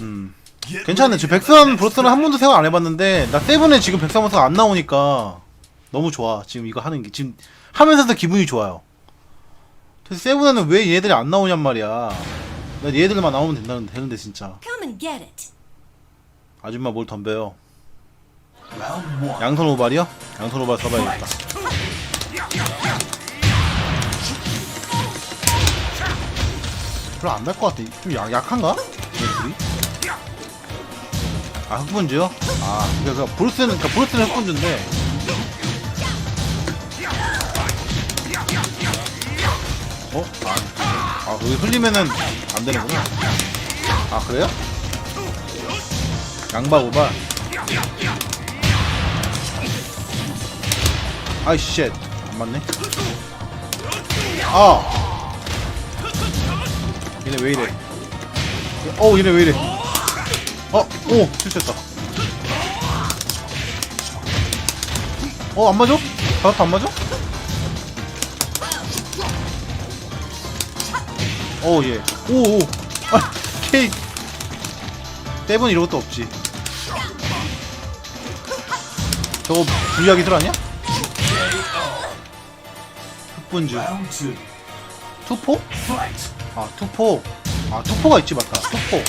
음. 괜찮네. 지금 백삼 브로스는 한 번도 생각 안 해봤는데 나 세븐에 지금 백삼 브로스가 안 나오니까 너무 좋아. 지금 이거 하는 게 지금 하면서도 기분이 좋아요. 그래서 세븐에는 왜 얘들이 안 나오냔 말이야. 나 얘들만 나오면 된다는 되는데 진짜. 아줌마 뭘 덤벼요? 양손 오발이요? 양손 오발 써봐야겠다. 별로 안 날 것 같아. 좀 약, 약한가? 얘들이? 아 흑분주요? 아 그러니까 브루스는 그러니까 브루스는 흑분주인데 어? 아, 아 여기 흘리면은 안 되는구나. 아 그래요? 양바 오발. 아이 쉣. 안 맞네. 아. 얘네 왜 이래? 어 얘네 왜 이래? 어, 오, 실수했다. 어, 안 맞아? 바닥도 안 맞아? 어, 예. 오, 오. 아, 케이. 떼분 이런 것도 없지. 저거 불리하기 들 아니야? 흑분주. 투포? 아, 투포. 아, 투포가 있지, 맞다. 투포.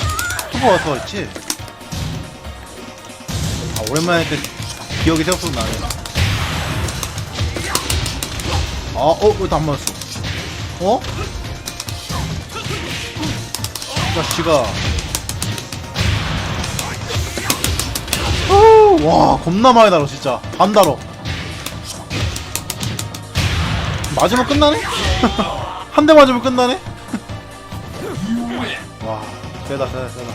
투포가 더 있지. 아, 오랜만에 때 기억이 새록새록 나네. 아, 어, 왜나안 맞았어? 어? 이 자식아. 후, 와, 겁나 많이 달어, 진짜. 반 달어. 맞으면 끝나네? 한 대 맞으면 끝나네? 와, 세다, 세다, 세다.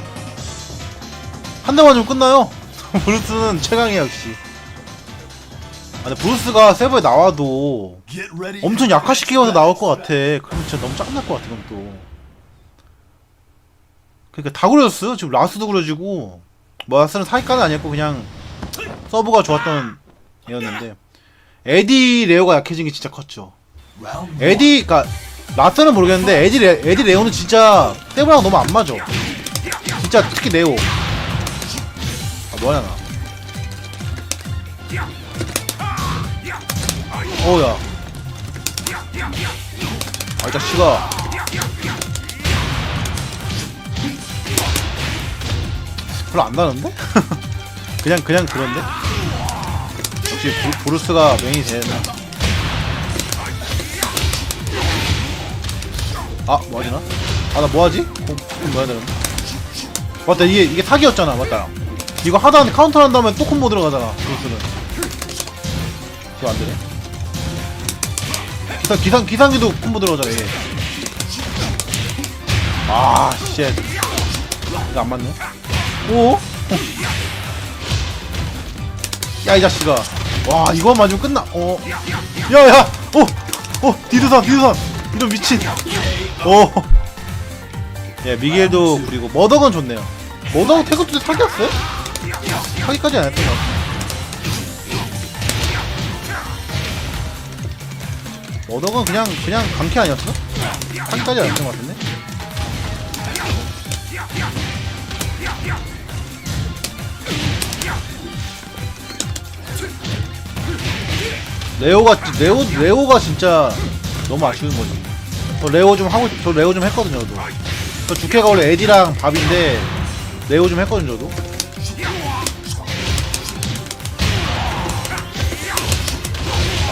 한 대 맞으면 끝나요. 브루스는 최강이야, 역시. 아, 근데 브루스가 세버에 나와도. 엄청 약화시키면서 나올 것 같아. 그럼 진짜 너무 짱날 것 같아, 그럼 또. 그러니까 다 그려졌어요. 지금 라스도 그려지고, 뭐 라스는 사이까는 아니었고, 그냥 서브가 좋았던 애였는데. 에디 레오가 약해진 게 진짜 컸죠. 에디, 그니까, 라스는 모르겠는데, 에디, 레, 에디 레오는 진짜, 세브랑 너무 안 맞아. 진짜, 특히 레오. 아, 뭐하냐, 나. 어우야. 아, 이 자식아. 별로 안 나는데? 그냥, 그냥 그런데? 역시, 브, 브루스가 메인이 되나? 아, 뭐 하지 나? 아, 나 뭐 하지? 공, 공 넣어야 되는데. 맞다, 이게, 이게 사기였잖아, 맞다. 이거 하다 카운터 한 다음에 또 콤보 들어가잖아, 브루스는. 이거 안 되네. 기상, 기상, 기상기도 콤보 들어가잖아, 얘. 아, 쉣. 이거 안 맞네. 오? 야, 이 자식아. 와, 이거 맞으면 끝나. 어. 야, 야! 어! 어! 디드선, 디드선! 이런 미친. 오. 예, 미겔도 그리고 머덕은 좋네요. 머덕은 태그도 사기였어요? 사기까지 안 했던 것 같아. 머덕은 그냥 그냥 강캐 아니었어? 사기까지 안 했던 것 같은데? 레오가 레오 레오가 진짜 너무 아쉬운 거지. 저 레오 좀 하고 저 레오 좀 했거든요 저도. 저 주캐가 원래 에디랑 밥인데 레오 좀 했거든 저도.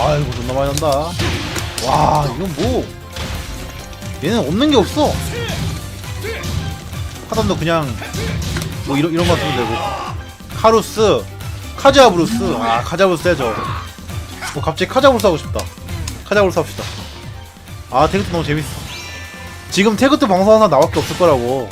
아이고 존나 많이 난다. 와 이건 뭐 얘는 없는 게 없어. 하단도 그냥 뭐 이런 이런 거 쓰면 되고 카루스 카자브루스 아 카자브루스 세죠. 뭐 갑자기 카자브루스 하고 싶다. 카자브루스 합시다. 아 태그트 너무 재밌어. 지금 태그트 방송하는 사람 나밖에 없을 거라고.